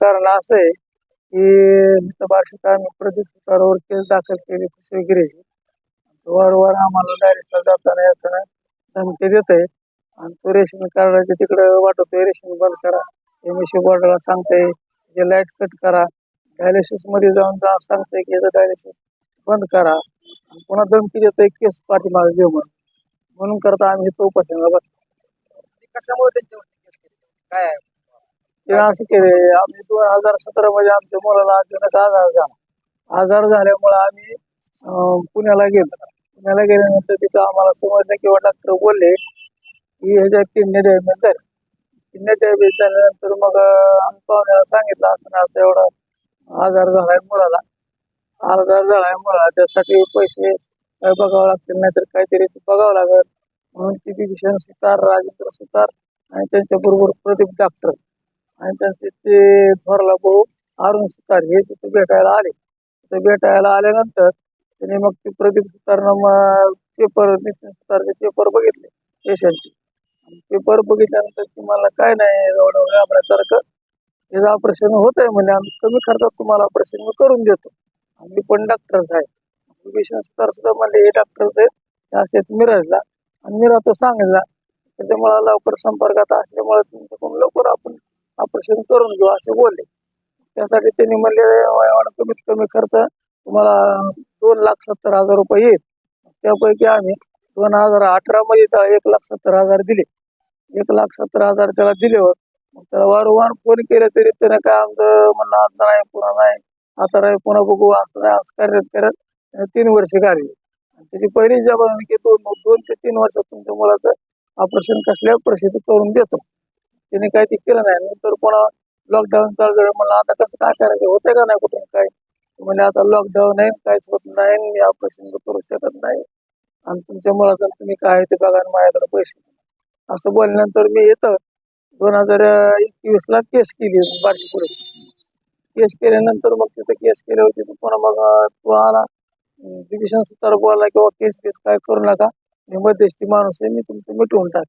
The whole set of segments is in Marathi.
कारण असं आहे की इथं आम्ही प्रदीप केस दाखल केली वगैरे. वारंवार आम्हाला डायरेक्टला जाताना येताना धमकी देत आहे आणि तो रेशन कार्डाचे तिकडे वाटतोय रेशन बंद करा. एम एस बॉर्डरला सांगताय जे लाइट कट करा. डायलिसिसमध्ये जाऊन जा सांगताय की याचं डायलिसिस बंद करा. आणि पुन्हा धमकी देतोय केस पाठीमागे घेऊ म्हणून. म्हणून करता आम्ही तो उपासनाला बसतो कशामुळे त्यांच्यावरती केस केली? काय आहे? ते असं केले आम्ही दोन हजार सतरा मध्ये आमच्या मुलाला अचानक आजार झाला. आजार झाल्यामुळे आम्ही पुण्याला गेलो. पुण्याला गेल्यानंतर तिथं आम्हाला समजलं किंवा डॉक्टर बोलले की ह्याच्या किडनी डॅमेज झाली. किडनी डॅमेज झाल्यानंतर मग आम्ही पाहुण्याला सांगितलं असं ना असं एवढा आजार झालाय मुलाला. आजार झालाय मुलाला त्यासाठी पैसे काय बघावं लागतील नाहीतर काहीतरी ते बघावं लागेल. म्हणून ती भीषण सुतार राजेंद्र सुतार आणि त्यांच्याबरोबर प्रदीप डॉक्टर आणि त्यांचे ते थोरला भाऊ अरुण सुतार हे तिथे भेटायला आले. तिथे भेटायला आल्यानंतर त्यांनी मग ते प्रदीप सुतारनं मग पेपर नितीन सुतारचे पेपर बघितले पेशंटचे पेपर बघितल्यानंतर तुम्हाला काय नाही एवढं घाबरण्यासारखं त्याचं ऑपरेशन होत आहे म्हणजे आम्ही कमी खर्चात तुम्हाला ऑपरेशन मी करून देतो. आम्ही पण डॉक्टर्स आहे. पेशंट सुतार सुद्धा म्हणले हे डॉक्टर्स आहेत ते असतात मिरजला. आणि मिरा तो सांगितला त्याच्यामुळे लवकर संपर्कात असल्यामुळे तुमच्याकडून लवकर आपण ऑपरेशन करून घेऊ असे बोलले. त्यासाठी त्यांनी म्हणले एवढा कमीत कमी खर्च तुम्हाला दोन लाख सत्तर हजार रुपये येईल. त्यापैकी आम्ही दोन हजार अठरा मध्ये त्याला एक लाख सत्तर हजार दिले. एक लाख सत्तर हजार त्याला दिल्यावर मग त्याला वारंवार फोन केले तरी त्याने काय आमचं म्हणणं आता नाही पुन्हा नाही. आता नाही पुन्हा बघू. असं नाही असं करत करत तीन वर्ष काढली. आणि त्याची पहिली जबाबदारी की दोन दोन ते तीन वर्षात तुमच्या मुलाचं ऑपरेशन कसल्या परिस्थितीत करून देतो. त्याने काही ते केलं नाही. नंतर पुन्हा लॉकडाऊन चालू झालं म्हणलं आता कसं काय करायचं? होतंय का नाही कुठून काय? म्हणजे आता लॉकडाऊन आहे काहीच होत नाही मी ऑपरेशन करू शकत नाही. आणि तुमच्या मुलाचं तुम्ही काय ते बघा आणि माझ्याकडे पैसे द्या. असं बोलल्यानंतर मी येतं दोन हजार एकवीसला केस केली बारशी पोलीस केस केल्यानंतर मग तिथं केस केले होते तर पुन्हा मग तू आला. डिव्हिजन सुद्धा बोलला किंवा केस केस काय करू नका. मी मध्यस्थी माणूस आहे मी तुमचं मिटवून टाक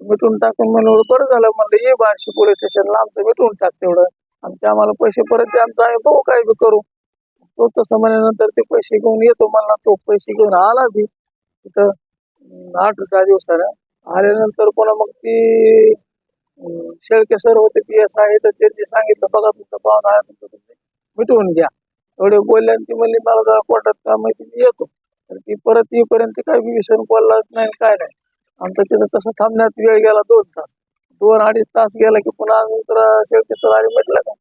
मिटून टाकून म्हणून बरं झालं. म्हणलं ये बारशी पोलीस स्टेशनला आमचं मिटून टाक तेवढं. आमचे आम्हाला पैसे परत द्या आमचं आहे बघू काय बी करू. तो तसं म्हणल्यानंतर ते पैसे घेऊन येतो म्हणला. तो पैसे घेऊन आला बी. तिथं आठ दहा दिवसानं आल्यानंतर कोणा मग ती शेळके सर होते पी एस आहे तर त्यांनी सांगितलं बघा तुमचं पाहुणा आहे तुमचं तुम्ही मिटवून घ्या. एवढे बोलले आणि ती म्हणली मला जरा कोर्टात का माहिती मी येतो. तर ती परत येईपर्यंत काही विषय बोलला नाही आणि काय नाही. आमचं तिथं तसं थांबण्यात वेळ गेला दोन तास. दोन अडीच तास गेला की पुन्हा नंतर शेवटी सर आले म्हटलं का?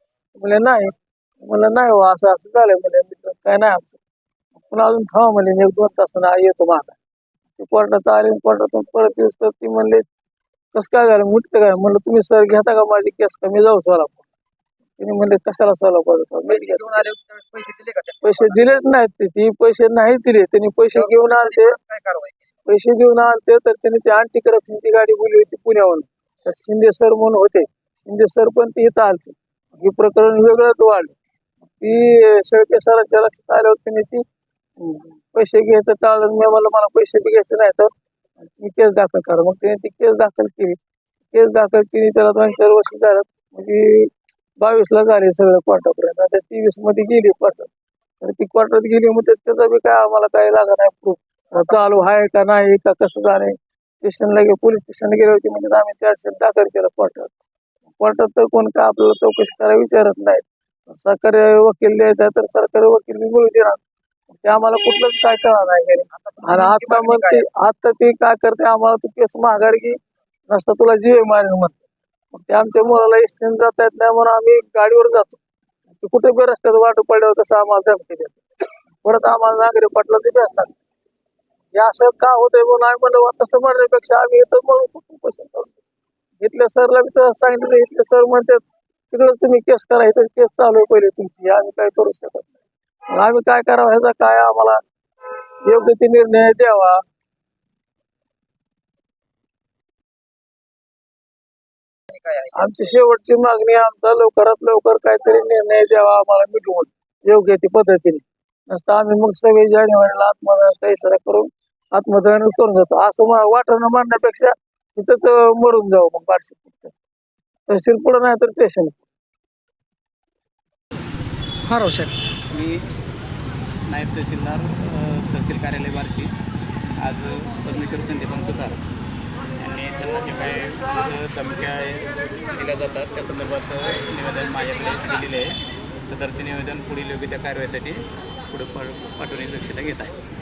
म्हणले नाही. म्हणलं नाही हो असं असं झालंय. म्हणजे मित्र काय नाही आमचं. पुन्हा अजून थांबा म्हणजे मी एक दोन तासानं येतो माझा ते कोर्टात आले कोर्टातून परत येऊस तर ती म्हणले कसं काय झालं? मुठतं काय? म्हणलं तुम्ही सर घेता का माझी केस का? मी जाऊ सोलापूर तिने म्हणले कशाला सोलापूर पैसे दिलेच नाहीत ते. ती पैसे नाही दिले. त्यांनी पैसे घेऊन आले. काय कारवाई पैसे देऊन आणते तर त्यांनी ते अँटी करप्शनची गाडी बोलली होती पुण्याहून. तर शिंदे सर म्हणून होते. शिंदे सर पण ते इथं आलते. हे प्रकरण वेगळंच वाढलं. ती शेळके सरांच्या लक्षात आल्यावर त्यांनी ती पैसे घ्यायचं टाळलं मी म्हणलं मला पैसे बी घ्यायचे नाही तर मी केस दाखल करा. मग त्याने ती केस दाखल केली. केस दाखल केली त्याला दोन चार वर्ष झालं. म्हणजे बावीसला झाले सगळं कोर्टापर्यंत. आता तेवीसमध्ये गेली कोर्टात. तर ती कोर्टात गेली मग त्याचा बी काय आम्हाला काही लागत नाही प्रूफ चालू आहे का नाही का कसं झालंय? स्टेशनला गे पोलीस स्टेशनला गेले होते म्हणजे आम्ही चारशे दाखल केलं कोर्टात. कोर्टात तर कोण काय आपल्याला चौकशी करायला विचारत नाही सरकारी वकील द्यायचा तर सरकारी वकील मिळू देणार. ते आम्हाला कुठलंच काय कळणार नाही. आणि आता मग ते आता ते काय करते आम्हाला तू केस घे नसता तुला जीव मारेल म्हणते मग ते आमच्या मुलाला एसटीने जाता येत नाही म्हणून आम्ही गाडीवर जातो. ते कुठे बी रस्त्यात वाट पडल्यावर तसं आम्हाला धमकी देतो परत आम्हाला नागरी पटलं ते बेसतात हे असं का होतंय म्हणून आम्ही म्हणलं तसं म्हणण्यापेक्षा आम्ही इथं मग उपोषण करतो इथल्या सरला मी सांगितलं इथले सर म्हणतात तिकडे तुम्ही केस करा इथं केस चालू आहे पहिले तुमची आम्ही काय करू शकत नाही. आम्ही काय करावं? ह्याचा काय आम्हाला योग्य ते निर्णय द्यावा? आमची शेवटची मागणी आमचा लवकरात लवकर काहीतरी निर्णय द्यावा आम्हाला मिटवून योग्य ती पद्धतीने. नसतं आम्ही मग सव्वीस जानेवारीला आत्मदान काही करून आत्मदान करून जातो. असं वाटाणं मारण्यापेक्षा तिथंच मरून जाऊ मग बारशे तहसील पुढं नाही तर स्टेशन फार साहेब. मी नायब तहसीलदार तहसील कार्यालय बार्शी. आज परमेश्वर संदीपन सुतार यांनी त्यांना जे काय अ, धमक्या दिल्या जातात त्या संदर्भात निवेदन माझ्याकडे दिलेले आहे. सदरचे निवेदन पुढील योग्य त्या कारवाईसाठी पुढे पाठवण्याची दक्षता घेत आहे.